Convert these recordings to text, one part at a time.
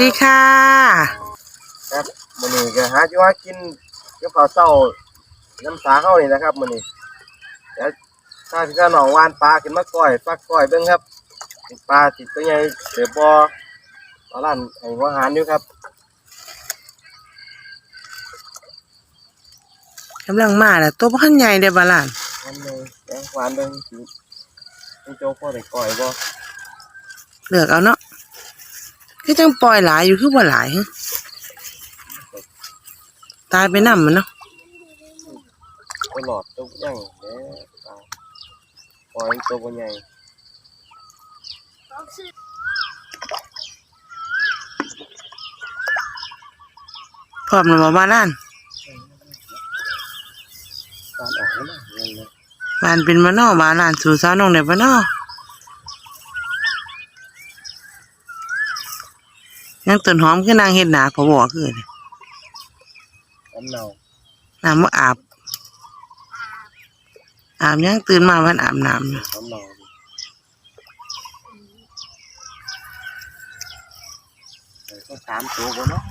ดีค่ะครับมื้อนี้ก็หาอยู่หากินกับข้าวเช้าน้ำสาเฮานี่นะครับมื้อนี้แล้วถ้าพี่น้องวานปลาขึ้นมาก้อยปลาก้อยเบิ่งครับเป็นปลาติดตัวใหญ่เสือบ่ปลาล้านให้หัวหารอยู่ครับกำลังมาแล้วตัวพันใหญ่เด้อบาลานอันหนึงแกงหวานเบิ่งสิเป็นโจกพอได้ก้อยบ่เลือกเอาเนาะ คือจังปล่อยหลายอยู่คือบ่หลายฮะตายไปนำมันเนาะตลอดตัวยังแหน่ปลาก้อยตัวบ่ใหญ่พร้อมแล้วบ่บาลานปลาออกแล้วนะยังไงบานเป็นมะนอบาลานสู่สาวน้องได้บ่เนาะ ยังต้นหอมคือนางเฮ็ดหนาพอบอกคือเด้น้ำเน่าน้ำบ่อาบ อาบยังตื่นมาวันอาบน้ำอยู่น้ำเน่าเออก็สามตัวบ่เนาะ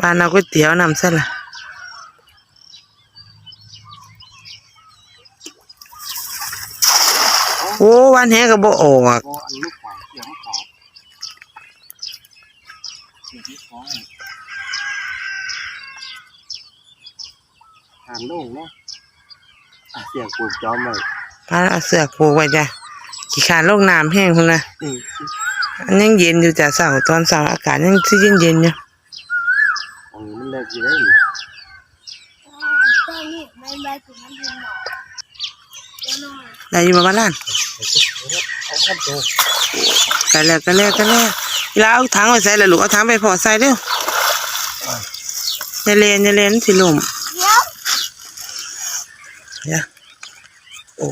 บ้านเอาก๋วยเตี๋ยวนำซะละโอ้วันแหก็บ่ออกก็อันลูกของเสียงของเสียงของทานโล่งเนาะอะเสียงปลูกจอมเลยพาเอาเสือกผูกไว้จ้ะขี้ขานโลกน้ำแห้งพุ่นนะอืมอันยังเย็นอยู่จ้ะเสาร์ตอนเสาร์อากาศยังสิเย็นเย็นๆอยู่ อันนี้มันเลิกอยู่ได้นี่ตัวนี้ไม่ไม่ถึงมันถึงหนอตัวน้อยได้อยู่บ่บ้านล่านเอาขั้นโตกันแล้วกันแล้วกันแล้วอีลาเอาถังไว้ใส่ล้วลูกเอาถังไปพอใส่เร็วอย่าเลนอย่าเลนสิลมเยวเนี่ยโอ้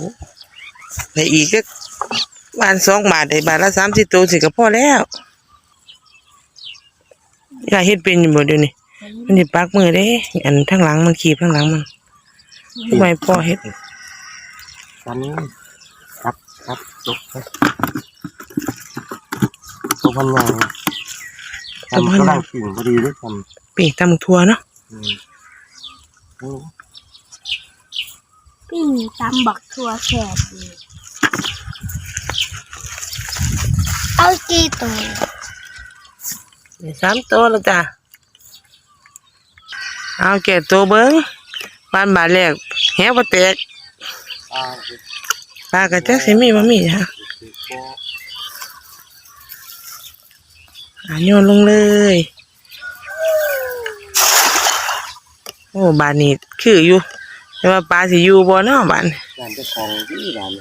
ได้อีกก็บานสองบาทได้บาทละสามสิบตัวสิก็พอแล้วอยากเฮ็ดเป็นอยู่บ่เดี๋ยวนี้ มันสิปักมือเด้ อันทั้างหลังมันขีบทั้างหลังมันทำไมพ่อเฮ็ดตอนนี้ครับครับจบครับตัวพันยางทำกำลังกิ่งพอดีด้วยทปีกตำทัวเนาะำอืมโอ้ปิ้งตำบักทั่วแสบเลยเอากี่ตัวได้สามตัวแล้วจ้ะ เอาแก่ตัวเบิ้งบ้านบาทแรกแหวบ่แตกปลากระจักสิมีบ่มีฮะอโบอ่าโยนลงเลย โอ้บานนี้คืออยู่แต่ว่าปลาสิอยู่บ่เนาะบานงานจ้าของที่ร้าน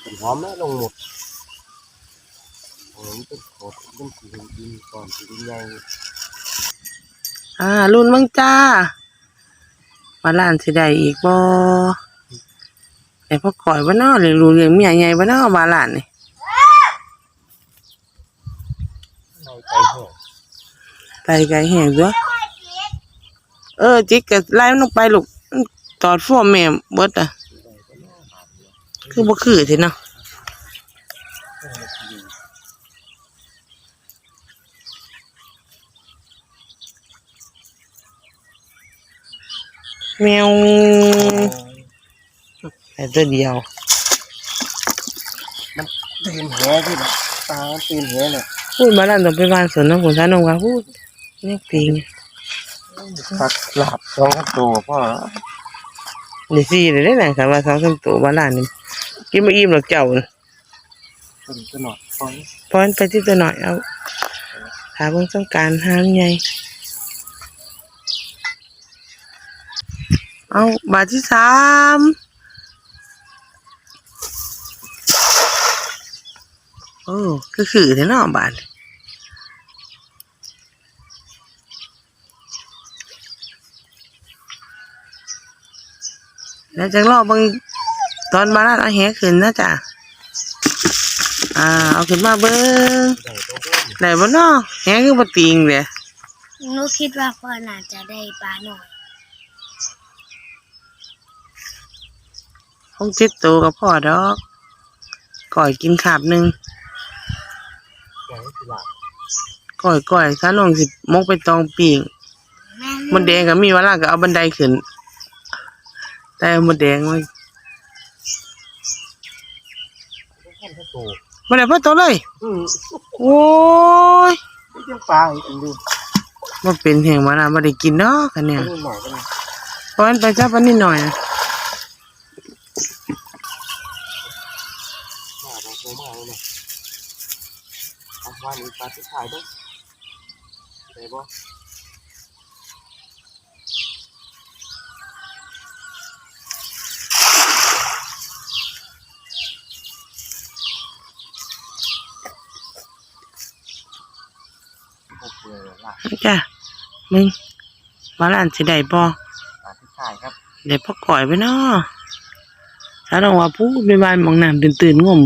เป็นหอมแม่ลงหมดผมเป็นโคตรเป็นสีดินก่อนสีดินใหญ่ อ่ารุ่นเบิ่งจ้าว่าหลานสิได้อีกบ่ไอ้พ่อก่อยบ่เนาะเลี้ยงลูกเลี้ยงเมียใหญ่บ่เนาะว่าหลานนี่ในใจแห้งไปไกลแห้งตัวเออ จิกก็ไล่มันลงไปลูกมันตอดฟัวแม่เบิดอะ คือบ่คือสิเนาะ แมวแต่ตัวเดียวตื่นแหที่แบบตาตื่นแหเนี่ยพูดมาแล้วต้องไปบ้านสวนน้ำฝนสานนงว่าพูดนี่ปีงผักหลาบสองตัวพ่อเดี๋ยวสี่เลยได้ไหนะค่ะว่าสองสามตัวบ้านหลานนี่กินมาอิ่มหรอกเจ้าน่ะเป็นตัวหนอดพ่อพอนไปที่ตัวหน่อยเอาหาเบิ่งต้องการหาใหญ่ เอาบาทที่สามโอ้คือคือเท่เนาะบาทแล้วจะรอเบิ่งตอนบาลานเอาแหขึ้นนะจ๊ะอ่าเอาขึ้นมาเบิ่งได้ตัวเพิ่มได้บ่เนาะแหคือบ่ติงเด้หนูคิดว่าพ่อน่าจะได้ปลาหน่อย คงเจ็ดโตวกับพ่อดอกก่อยกินขาบหนึงใหญ่สิล่ะก่อยก่อยซะน้องสิมกไปตองปีงแม่มดแดงก็มีเวลาก็เอาบันไดขึ้น แต่เอามดแดงไว้ต้องขั้นถ้าโตบ่ได้พอโตเลยอืมโอ้ยนี่ยังปลาอีกอันดูบ่เป็นแห่งมานะบ่ได้กินเนาะกันเนี่ยนี่หน่อยก็ได้เพราะมันไปจับอันนี้หน่อยนะ ปลาปลาโตมากเลยนะเอาวานนี้ปลาที่ถ่ายด้วยได้บ่พวกเปลือยล่ะจ้ะมึงว่าหลานสิได้บ่ปลาที่ถ่ายครับได้พ่อก่อยไปเนาะ ถ้าน้องว่าผู้ไปบ้านมองน้ำตื่นๆงม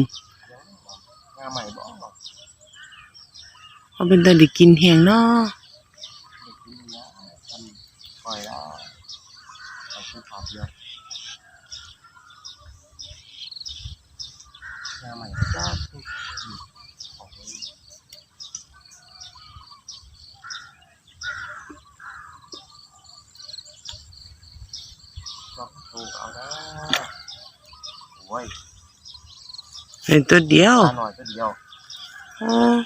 งาใหม่บ่เอาเป็นตาได้กินแหงเนาะเด็กนี่นะทำปล่อยแล้วเอาคู่ขาวเดียวงาใหม่จ้าทุกของมันลองตูเอาะ โอ้ยเป็นตัวเดียวปลาหน่อยก็เดียวอ๋อ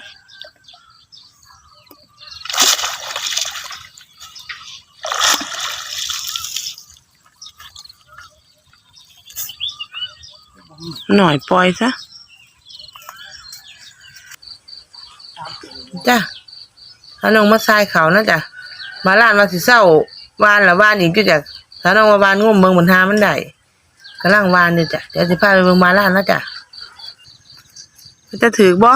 หน่อยปล่อยซะจ้ะถ้าน้องมาทรายเขานะจ้ะมาล้านมาสิเศร้าวานละวานอีกก็จะถ้าน้องมาวานงมเบิ่งบนหามันได้ กำลังวานอยู่จ้ะเดี๋ยวสิพาไปเบิ่งมาล้านะจ้ะจะถือบ่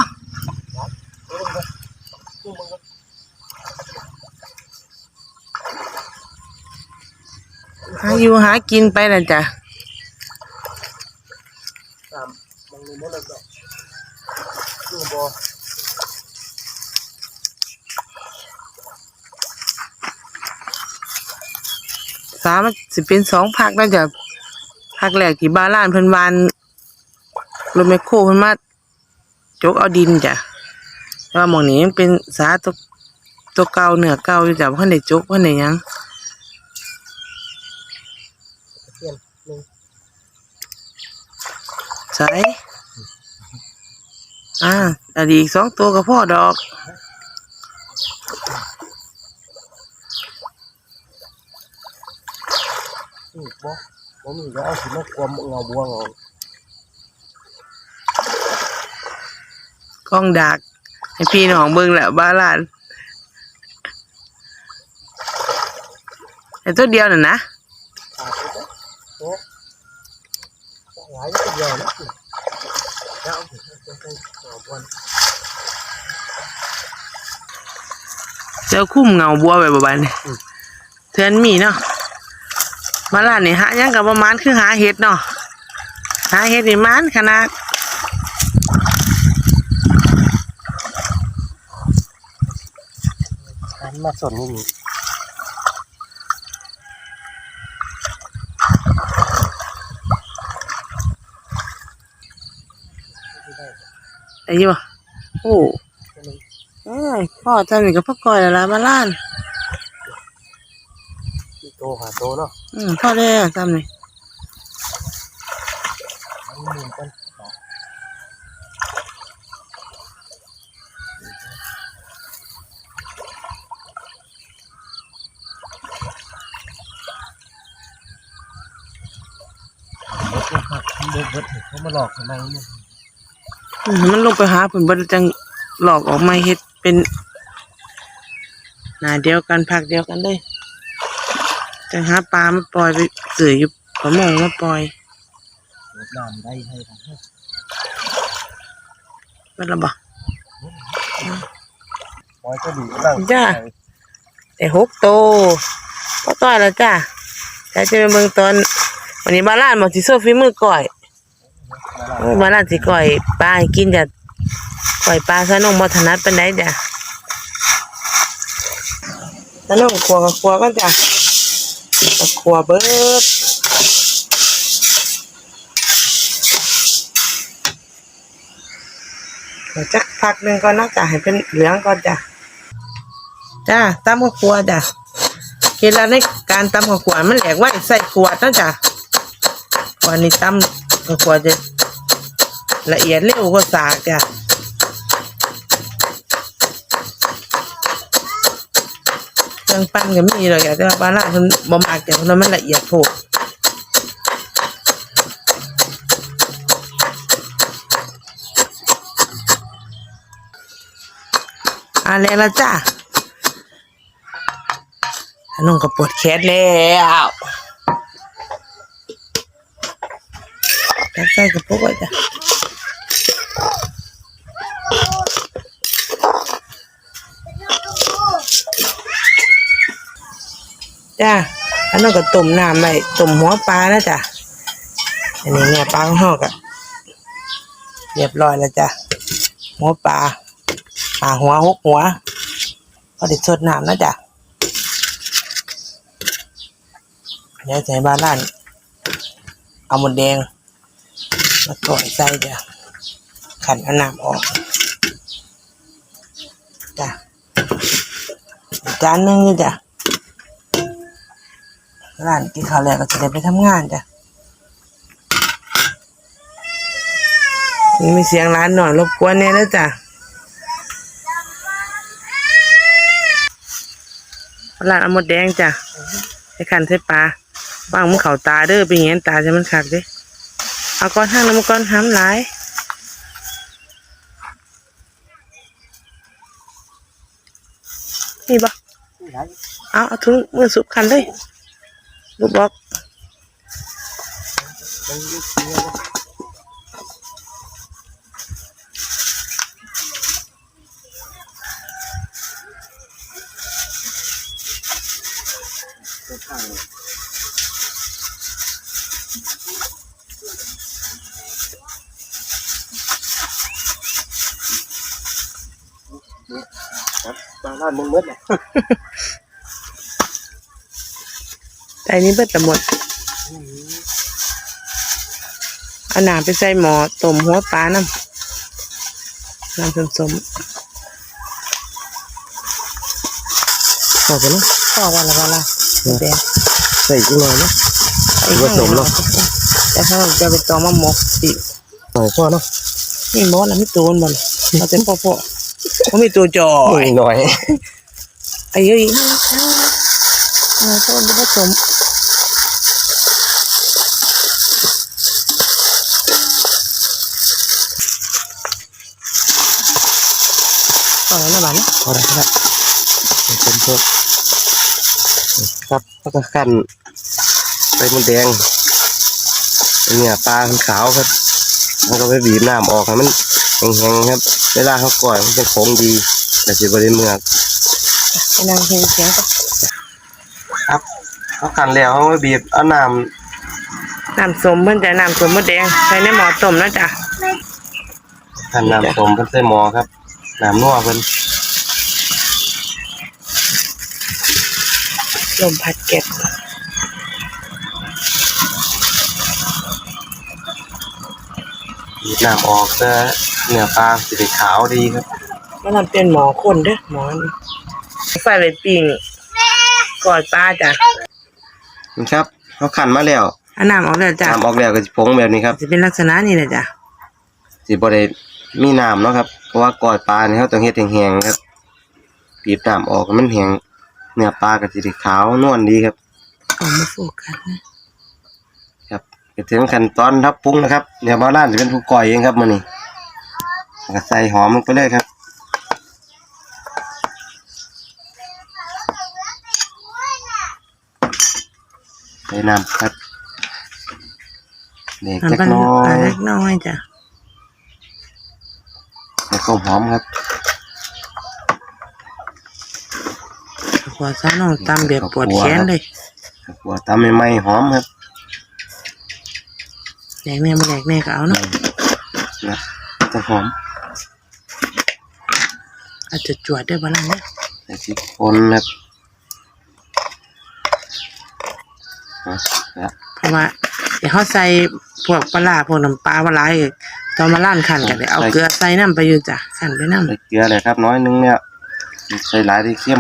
หาอยู่หากินไปนะจ้ะตามมองเลยหมดเลยก็ดูบ่สามสิเป็นสองพักนะจ้ะ พักแรกที่บ้านล้านเพิ่นวานรถแมคโครเพิ่นมาจกเอาดินจ้ะแต่ว่าหมองนี้ยังเป็นสาตัวตัวเก่าเหนือเก่าอยู่จ้ะเพิ่นได้จกเพิ่นได้หยังใส่อ่าอันนี้อีกสองตัวก็พอดอกอือบ่ บ่มีก็เอาสิมากวมเงาบัวเงากล้องดัก ให้พี่น้องเบิ่งแหละบ้านล้านแต่ตัวเดียวน่ะนะเด้อเนาะหลายก็เดียวนะแล้วเจ้าคุ้มเงาบัวไว้บ่บานเทือนมีเนาะ มาล้านนี่หาหยังกับประมาณคือหาเห็ดเนาะหาเห็ดนี่มันขนาดอันมาสนนี่นี่ไอ้ยี่บ่โอ้เอ้ยพ่อทำนี่กับพ่อก้อยแล้วล่ะมาล้านที่ โตหาโตเนาะอืมพ่อแล้วทำนี่มันหมุนกันเบิดนะครับเบิดเบิดเขามาหลอกทำไมเนี่ยอืมมันลงไปหาผลบันจังหลอกออกมาเฮ็ดเป็นหน้าเดียวกันผักเดียวกันเลย จังหาปลามาปล่อยไปสื่ออยู่ประมงมาปล่อยรดน้ำได้ให้ทางให้เมันละบ่ปล่อยก็ดีก็ได้จ้าแต่หกโตวพ่อต้อยแล้วจ้าแต่จะไปเบิ่งตอนวันนี้บาลานบอกสิโซฟีมือก่อยโอ้ยบาลานสิก่อยปลาให้กินจ้ะก่อยปลาซะน้องบ่ถนัดปานใดจ้ะซะน้องครัวกับครัวก็จ้ะ กับครัวเบิดเดี๋ยวจักพักหนึ่งก่อนนะจ้ะให้เป็นเหลืองก่อนจ้ะจ้าตำกับครัวจ้ะเคล็ดลับในการตำกับขวดมันแหลกไว้ใส่ขวดนะจ้ะวันนี้ตั้มก็ควรจะละเอียดเร็วกว่าสากจ้ะ รื่องปั้นก็มีเลยแต่ว่าบ้านล่างมันบ่มากแต่เพราะมันละเอียดโพดอะไรละจ้ะอันน้องก็ปวดแขนแล้วยัดใส่กระปุกไว้จ้ะ จ้าอันนั้นก็ต้มน้ำไว้ต้มหัวปลาแล้วจ้ะอันนี้เนี่ยปลาของเฮาก็เรียบร้อยแล้วจ้ะหัวปลาหาหัวหกหัวพอได้สดน้ำแล้วจ้ะเดี๋ยวใส่บาล้านเอาหมดแดงมาก่อยใส่จ้ะขันเอาน้ำออกจ้ะจานนึงนี่จ้ะ ร้านกินข้าวแล้วก็จะได้ไปทำงานจ้ะมีเสียงร้านหน่อยรบกวนเนี่ยนะจ้ะร้านเอาหมดแดงจ้ะใส่ขันใส่ปลาว่างมันเข่าตาเด้อไปเห็นตาจะมันคักเด้เอาก้อนห้างน้ำก้อนห้ามหลายนี่บ่เอาเอาถุงมือสุบคันเลย ลูกบอกครับมาล้านมึงมืดเลย แต่อันนี้เบิดละหมดเอาหนามไปใส่หมอต้มหัวปลาน้ำน้ำผสมพอไปแล้วพ่อว่าละว่าละแดงใส่กี่หน่อยนะผสมเนอะแต่ถ้าเราจะไปตองมาหมกสิหน่อยพ่อเนาะนี่หมอแล้วไม่ตัวมันบ่เลยเราจะพ่อพ่อเขามีตัวจอหน่อยหน่อยไอ้เอ้ยเอาต้นผสม ต่อแล้วนะบ้านพอได้ครับเป็นพวกครับแล้วก็ขั้นไปมันแดงเนี่ยปลาขาวครับมันก็ไปบีบน้ำออกให้มันแห้งๆครับเวลาเขาก่อยมันเป็นของดีแต่สิบริเมือกไปนั่งเพลงเสียงก็ครับเขาขันแล้วเขาไปบีบเอาน้น้ำส้มเพิ่นจะน้ำส้มมดแดงใส่ในหม้อต้มนะจ๊ะำขันน้ำส้มเพิ่นใส่หม้อครับ น้ำนัวเพิ่นลมพัดเก็บบีบน้ำออกเพื่อเนื้อปลาสิได้ขาวดีครับแล้วทำเป็นหมอคนเด้อหมอนี่ใส่ไปปิ้งกอดปลาจ้ะนี่ครับเขาขันมาแล้วเอาน้ำออกแล้วจ้ะน้ำออกแล้วก็สิผงแบบนี้ครับจะเป็นลักษณะนี้แหละจ้ะสิบ่ได้มีน้ำเนาะครับเพ ราะว่าก่อยปลานี่เขาต้องเฮ็ดแห้งๆครับบีบน้ำออกให้มันแห้งเนื้อปลาก็สิได้ขาวนวลดีครับเอามาโฟกัสนะครับก็ถึงขั้นตอนทับปรุงนะครับเดี๋ยวบ้านร้านจะเป็นผู้ก่อยเองครับมื้อนี้แล้วก็ใส่หอมลงไปเลยครับใส่น้ำครับเด็กน้ำจักปลาหน้อยเล็กน้อยจ้ะ แล้วก็หอมครับขวาซ้ายน้องตำแบบปวดแขนเลยหัวตำใหม่ๆหอมครับแดกแน่มาแดกแน่ก็เอาเนาะนะจะหอม อาจจะจวดด้วยบ้านเนี่ยแต่ที่คนนะนะนะเพราะว่าเดี๋ยวเขาใส่พวกปลาร้าพวกน้ำปลาปลาไหลอีก ตอนมาล้านขันกันเดี๋ยวเอาเกลือใส่น้ำไปอยู่จ้ะขันไปน้ำใส่เกลือเลยครับน้อยนึงเนี่ยใส่หลายที่เข้ม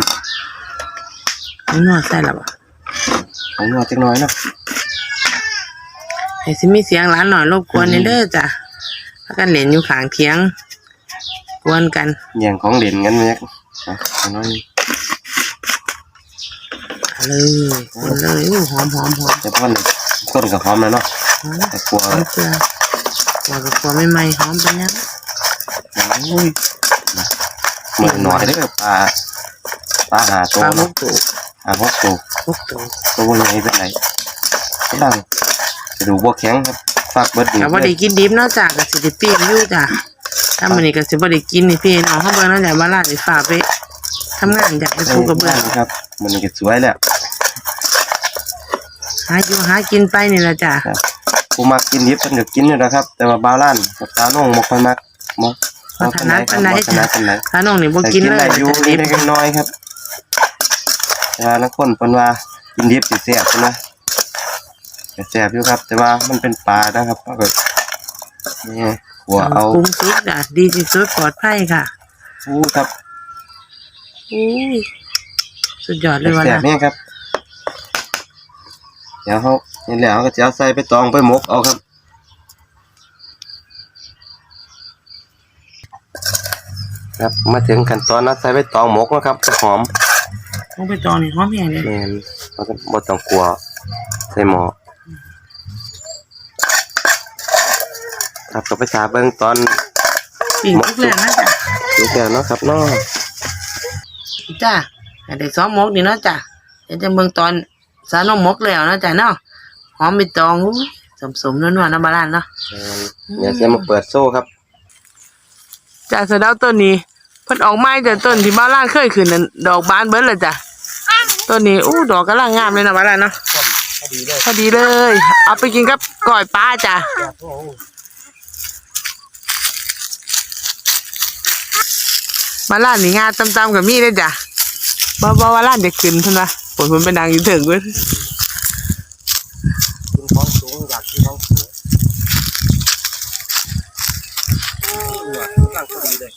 นี่นวดใส่แล้วบ่ของนวดจักหน้อยเนาะให้สิมีเสียงร้านหน่อยรบกวนนี่เด้อจ้ะพากันเล่นอยู่ข้างเทียงกวนกันแย่งของเด่นกันเนี่ยนะเอาน้อยนึงเอาเลยคนเลยอู้หอมหอมหอมแต่พ่อหนึ่งต้นกับหอมแล้วเนาะหอมแต่กลัวหอม เกลือเราก็กลัวไม่ไหมหอมเป็นยังอุ้ยนะเหมือนหน่อยเด้อปลาปลาหาปตัวลามุเนาะกตัวหาพวกตัวมุกตัวตัวใหญ่เป็นไรก็ดังกระดูกบัวแข็งครับฝากเบิดดีแต่ว่าได้กินดิบเนาะจ้ะกับสิได้ปิ้งอยู่จ้ะถ้ามื้อนี้ก็สิบ่ได้กินนี่พี่น้องเฮาเบิ่งเนาะจ้ะว่าร้านสิฝากไปทำงานจ้ะไปปลูกกระเบื้องครับมันก็สวยแล้วหาอยู่หากินไปนี่ล่ะจ้ะ ครับกูมักกินดิบเพิ่นก็กินอยู่นะครับ แต่ว่าบาวล้านกับตาน้องบ่ค่อยมักบ่บ่ปานใดครับบ่ถนัดปานใดถ้าน้องนี่บ่แต่กินเลยได้อยู่จะดินี่บได้น้อยครับแต่ว่านักคนเพิ่นว่ากินดิบสิแซ่บใช่ไหมก็แซ่บอยู่ครับ แต่ว่ามันเป็นปลานะครับก็แบบนี่ไงหัวเอาปรุงสุกจ้ะดีที่สุดปลอดภัยค่ะอู้ครับอุ้ยสุดยอดเลยว่าแซ่บล่ะนี่ครับ เดี๋ยวเขานี่แหละเขาก็จะเอาใส่ไปตองไปหมกเอาครับครับมาถึงขั้นตอนนัดใส่ไปตองหมกนะครับจะหอมลงไปตองนี่หอมแห้งเลยแมนเราก็บ่ต้องกลัวใส่หม้อครับก็ไปถาเบิ่งตอนปิ้งทุกแล้วนะจ้ะลูกแล้วเนาะครับเนาะจ้ะให้ได้ซ้อมหมกนี่เนาะจ้ะเดี๋ยวจะเบิ่งตอน สาน้องหมกแล้วเนาะจ้ะเนาะหอมใบตองอุ้ยสมๆนัวๆน้ำบาลานเนาะแม่นเดี๋ยวจะมาเปิดโซ่ครับจ้ะสะเดาต้นนี้เพิ่นออกไม้แต่ต้นที่บ้านล่างเคยขึ้นนั่นดอกบานเบิดเลยจ้ะต้นนี้อู้ดอกกำลังงามเลยนะบ้านล่างเนาะพอดีเลยพอดีเลยเอาไปกินกับก้อยปลาจ้ะบ้านล่างนี่งาตำๆกับมีเลยจ้ะบ่บ่ว่าล่านจะขึ้นเพิ่นว่า ฝนมันเป็นนางอยู่ถึงเว้ยกินของสูงอยากกินของสูงโอ้ยกำลังพอดีเลย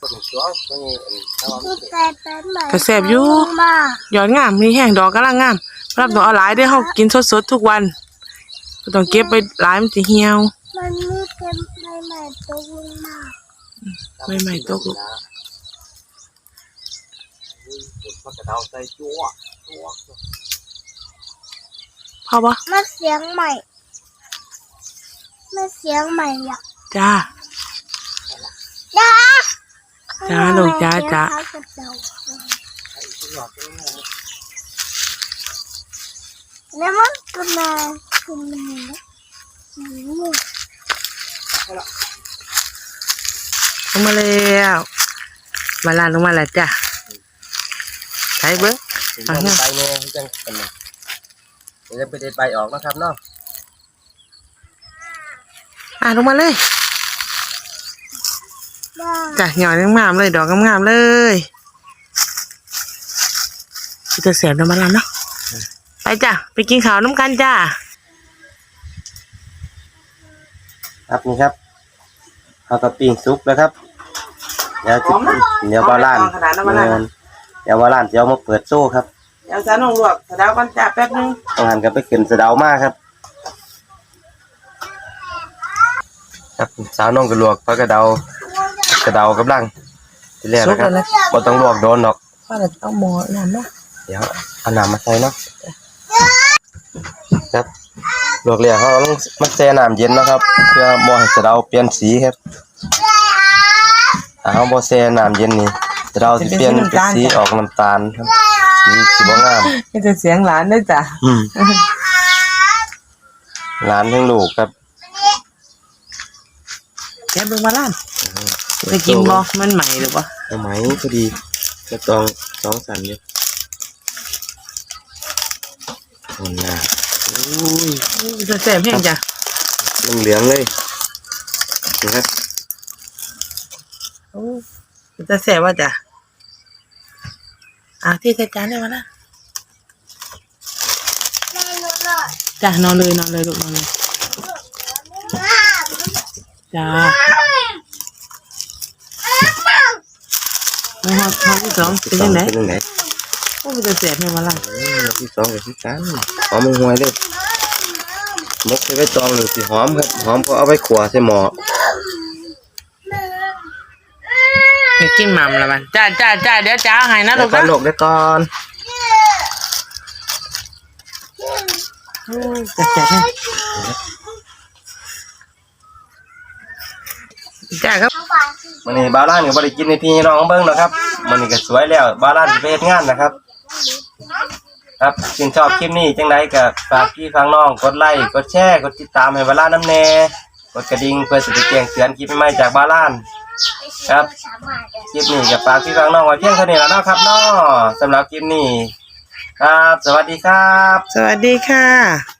ต้นสวยต้นนี้อันแต่ว่ามันแต่เป็นไหมก็แซ่บอยู่มากยอดงามมีแห้งดอกกำลังงามรับต้องเอาหลายได้อเฮากินสดๆทุกวันก็ต้องเก็บไปหลายมันจะเหี่ยวมันมีเป็น ใบใหม่ตัวลงมาใหม่ๆตกลูกมันกระเดาใส่จั่วจั่วพอปะมันเสียงใหม่มันเสียงใหม่อะจ้า จ้าจ้าลูกจ้าจ้าเสียงเขากระเดาแล้วมันก็มาขึ้นมาแล้วอืม ลงมาแล้วมาลานลงมาแล้วจ้ะใช้เบิ้งใบเนื้อจังเป็นเดี๋ยวจะไปเด็ดใบออกนะครับเนาะอะลงมาเลยจ้ะหย่อนงามๆเลยดอกงามๆเลยจะเสียบน้ำมันแล้วเนาะไปจ้ะไปกินข้าวน้ำกันจ้า ครับนี่ครับเอากระปิ้งซุปแล้วครับ เดี๋ยวจะเดี๋ยวบาลานเดี๋ยวบาลานเดี๋ยวมาเปิดโซ่ครับเดี๋ยวสาน้องลวกสะเดากันจ้าแป๊บนึงต้องหันกันไปขึ้นสะเดามากครับ ครับสาวน้องกระลวกพระกระเดากระเดากำลังทีแรกนะครับบ่ต้องลวกโดนหรอกว่าจะเอาหมอน้ำเนาะเดี๋ยวเอาน้ำมาใส่เนาะครับ ลวกแล้วเขาเอาลงมาแช่น้ำเย็นเนาะครับ เพื่อบ่ให้สะเดาเปลี่ยนสีครับถ้าเขาบ่แช่น้ำเย็นนี่สะเดาสิเปลี่ยนเป็นสีออกน้ำตาลครับสีสีบ่งามนี่จะเสียงหลานด้วยจ้ะอืมร้านทั้งลูกครับแกเบิ่งมาล้านจะกินบ่มันใหม่หรือบ่เอาไหมพอดีจะต้องใส่สองสันเนี่ยโอ้น่าโอ้ย จะแซ่บแห้งจ้ะเหลืองๆเลยนะครับโอ้จะแซ่บว่าจ้ะอะที่ใส่จานได้มาละแม่รู้เลยจ้ะนอนเลยนอนเลยลูกนอนเลยจ้าแล้วฮอตฮอตที่สองเป็นยังไง เป็นยังไงโอ้จะแซ่บแห้งมาละอืมที่สองกับที่สามหอมมันห่วยเลยมกใส่ใบตองหรือสีหอมครับหอมก็เอาไปขัวใส่หม้อไปกินหม่ำละมันจ้าจ้าจ้าเดี๋ยวจ้าเอาให้นะแล้ลูวกก็นะหลกได้ก่อนโอ้จะแซ่บแห้งจ้าครับทั้งปากคือมันนี่บาร่านก็บ่ได้กินในพี่น้องเบิ่งนะครับมันนี่ก็สวยแล้วบาร่านสิไปเฮ็ดงานนะครับ ครับชื่นชอบคลิปนี้จังไดก็ฝากพี่ฟังน้องกดไลค์กดแชร์กดติดตามให้บาล่าน้ำแน่กดกระดิ่งเพื่อสิได้แจ้งเตือนคลิปใหม่ๆจากบาล่านครับคลิปนี้ก็ฝากพี่ฟังน้องไว้เพียงเท่านี้แล้วนะครับเนาะสำหรับคลิปนี้ครับ สวัสดีครับ สวัสดีค่ะ